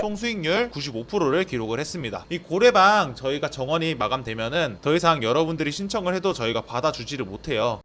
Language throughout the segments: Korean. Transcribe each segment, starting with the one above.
총 수익률 95%를 기록을 했습니다. 이 고래방 저희가 정원이 마감되면은 더 이상 여러분들이 신청을 해도 저희가 받아주지를 못해요.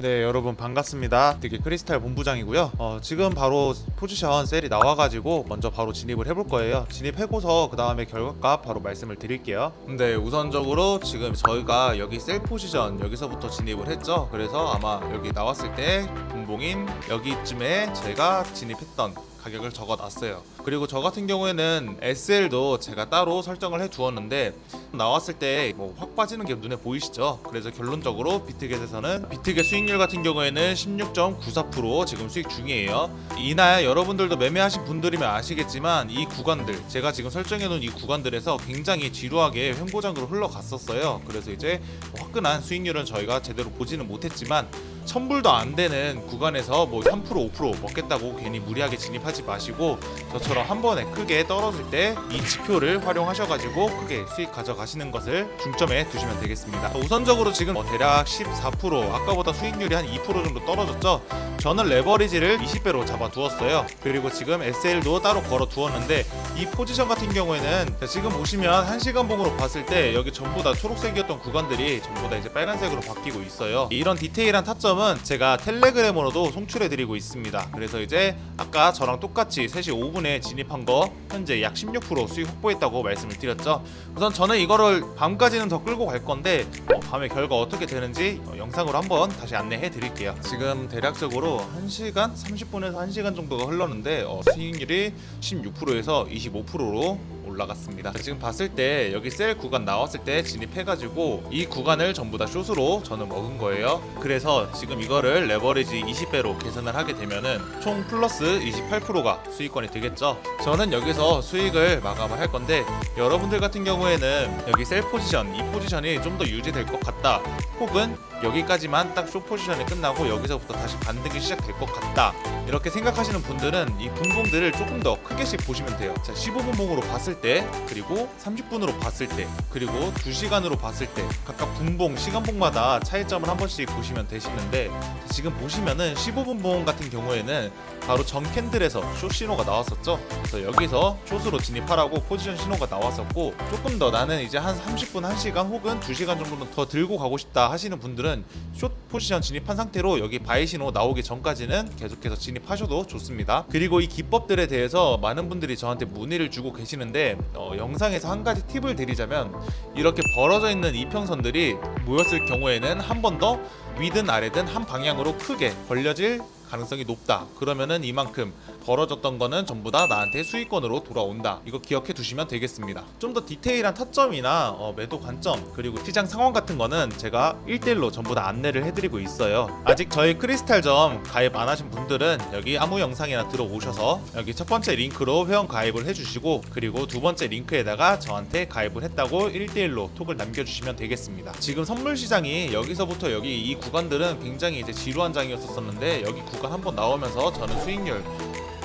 네 여러분 반갑습니다. 되게 크리스탈 본부장이고요. 어, 지금 바로 포지션 셀이 나와가지고 먼저 바로 진입을 해볼 거예요. 진입해고서 그 다음에 결과값 바로 말씀을 드릴게요. 근데 우선적으로 지금 저희가 여기 셀 포지션 여기서부터 진입을 했죠. 그래서 아마 여기 나왔을 때 분봉인 여기쯤에 제가 진입했던 가격을 적어놨어요. 그리고 저 같은 경우에는 SL도 제가 따로 설정을 해 두었는데 나왔을 때 뭐 확 빠지는 게 눈에 보이시죠? 그래서 결론적으로 비트겟에서는 비트겟 수익률 같은 경우에는 16.94% 지금 수익 중이에요. 이날 여러분들도 매매하신 분들이면 아시겠지만 이 구간들 제가 지금 설정해 놓은 이 구간들에서 굉장히 지루하게 횡보장으로 흘러갔었어요. 그래서 이제 화끈한 수익률은 저희가 제대로 보지는 못했지만 천불도 안 되는 구간에서 뭐 3% 5% 먹겠다고 괜히 무리하게 진입하지 마시고 저처럼 한 번에 크게 떨어질 때 이 지표를 활용하셔가지고 크게 수익 가져가 시는 것을 중점에 두시면 되겠습니다. 우선적으로 지금 뭐 대략 14% 아까보다 수익률이 한 2% 정도 떨어졌죠. 저는 레버리지를 20배로 잡아두었어요. 그리고 지금 SL도 따로 걸어두었는데 이 포지션 같은 경우에는 자, 지금 보시면 1시간 봉으로 봤을 때 여기 전부 다 초록색이었던 구간들이 전부 다 이제 빨간색으로 바뀌고 있어요. 이런 디테일한 타점은 제가 텔레그램으로도 송출해드리고 있습니다. 그래서 이제 아까 저랑 똑같이 3시 5분에 진입한 거 현재 약 16% 수익 확보했다고 말씀을 드렸죠. 우선 저는 이 거를 밤까지는 더 끌고 갈 건데 어, 밤에 결과 어떻게 되는지 어, 영상으로 한번 다시 안내해 드릴게요. 지금 대략적으로 1시간 30분에서 1시간 정도가 흘렀는데 어, 수익률이 16%에서 25%로 올라갔습니다. 지금 봤을 때 여기 셀 구간 나왔을 때 진입해가지고 이 구간을 전부 다 숏으로 저는 먹은 거예요. 그래서 지금 이거를 레버리지 20배로 계산을 하게 되면은 총 플러스 28%가 수익권이 되겠죠. 저는 여기서 수익을 마감을 할 건데 여러분들 같은 경우에는 여기 셀 포지션 이 포지션이 좀 더 유지될 것 같다. 혹은 여기까지만 딱숏 포지션이 끝나고 여기서부터 다시 반등이 시작될 것 같다. 이렇게 생각하시는 분들은 이 분봉들을 조금 더 크게씩 보시면 돼요. 자, 15분봉으로 봤을 때, 그리고 30분으로 봤을 때, 그리고 2시간으로 봤을 때, 각각 분봉, 시간봉마다 차이점을 한 번씩 보시면 되시는데, 자, 지금 보시면은 15분봉 같은 경우에는 바로 전 캔들에서 숏 신호가 나왔었죠. 그래서 여기서 숏으로 진입하라고 포지션 신호가 나왔었고, 조금 더 나는 이제 한 30분, 1시간 혹은 2시간 정도는 더 들고 가고 싶다 하시는 분들은 숏 포지션 진입한 상태로 여기 바이 신호 나오기 전까지는 계속해서 진입하셔도 좋습니다. 그리고 이 기법들에 대해서 많은 분들이 저한테 문의를 주고 계시는데 어, 영상에서 한 가지 팁을 드리자면 이렇게 벌어져 있는 이평선들이 모였을 경우에는 한 번 더 위든 아래든 한 방향으로 크게 벌려질 가능성이 높다. 그러면은 이만큼 벌어졌던 거는 전부 다 나한테 수익권으로 돌아온다. 이거 기억해 두시면 되겠습니다. 좀 더 디테일한 타점이나 어, 매도 관점 그리고 시장 상황 같은 거는 제가 1대1로 전부 다 안내를 해드리고 있어요. 아직 저희 크리스탈점 가입 안 하신 분들은 여기 아무 영상이나 들어오셔서 여기 첫 번째 링크로 회원 가입을 해주시고 그리고 두 번째 링크에다가 저한테 가입을 했다고 1대1로 톡을 남겨주시면 되겠습니다. 지금 선물 시장이 여기서부터 여기 이 구간들은 굉장히 이제 지루한 장이었었는데 여기 구간 한번 나오면서 저는 수익률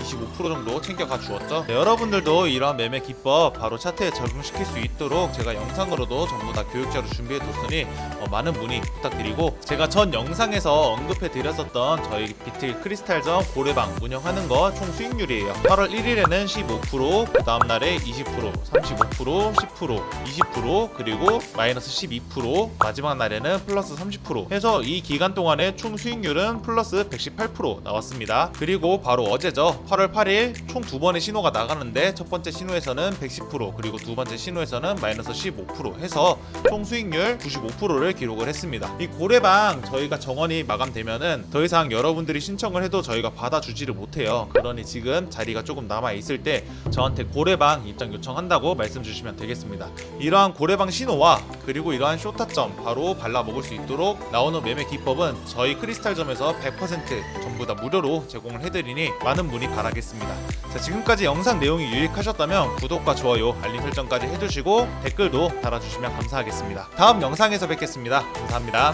25% 정도 챙겨가 주었죠. 네, 여러분들도 이러한 매매 기법 바로 차트에 적용시킬 수 있도록 제가 영상으로도 전부 다 교육자로 준비해 뒀으니 어, 많은 문의 부탁드리고 제가 전 영상에서 언급해 드렸었던 저희 비틀 크리스탈점 고래방 운영하는 거 총 수익률이에요. 8월 1일에는 15%, 그 다음 날에 20%, 35%, 10%, 20% 그리고 마이너스 12%, 마지막 날에는 플러스 30% 해서 이 기간 동안의 총 수익률은 플러스 118% 나왔습니다. 그리고 바로 어제죠. 8월 8일 총 두 번의 신호가 나가는데 첫 번째 신호에서는 110% 그리고 두 번째 신호에서는 마이너스 15% 해서 총 수익률 95%를 기록을 했습니다. 이 고래방 저희가 정원이 마감되면은 더 이상 여러분들이 신청을 해도 저희가 받아주지를 못해요. 그러니 지금 자리가 조금 남아 있을 때 저한테 고래방 입장 요청한다고 말씀 주시면 되겠습니다. 이러한 고래방 신호와 그리고 이러한 쇼타점 바로 발라 먹을 수 있도록 나오는 매매 기법은 저희 크리스탈점에서 100% 전부 다 무료로 제공을 해드리니 많은 문의 바라겠습니다. 자, 지금까지 영상 내용이 유익하셨다면 구독과 좋아요, 알림 설정까지 해주시고 댓글도 달아주시면 감사하겠습니다. 다음 영상에서 뵙겠습니다. 감사합니다.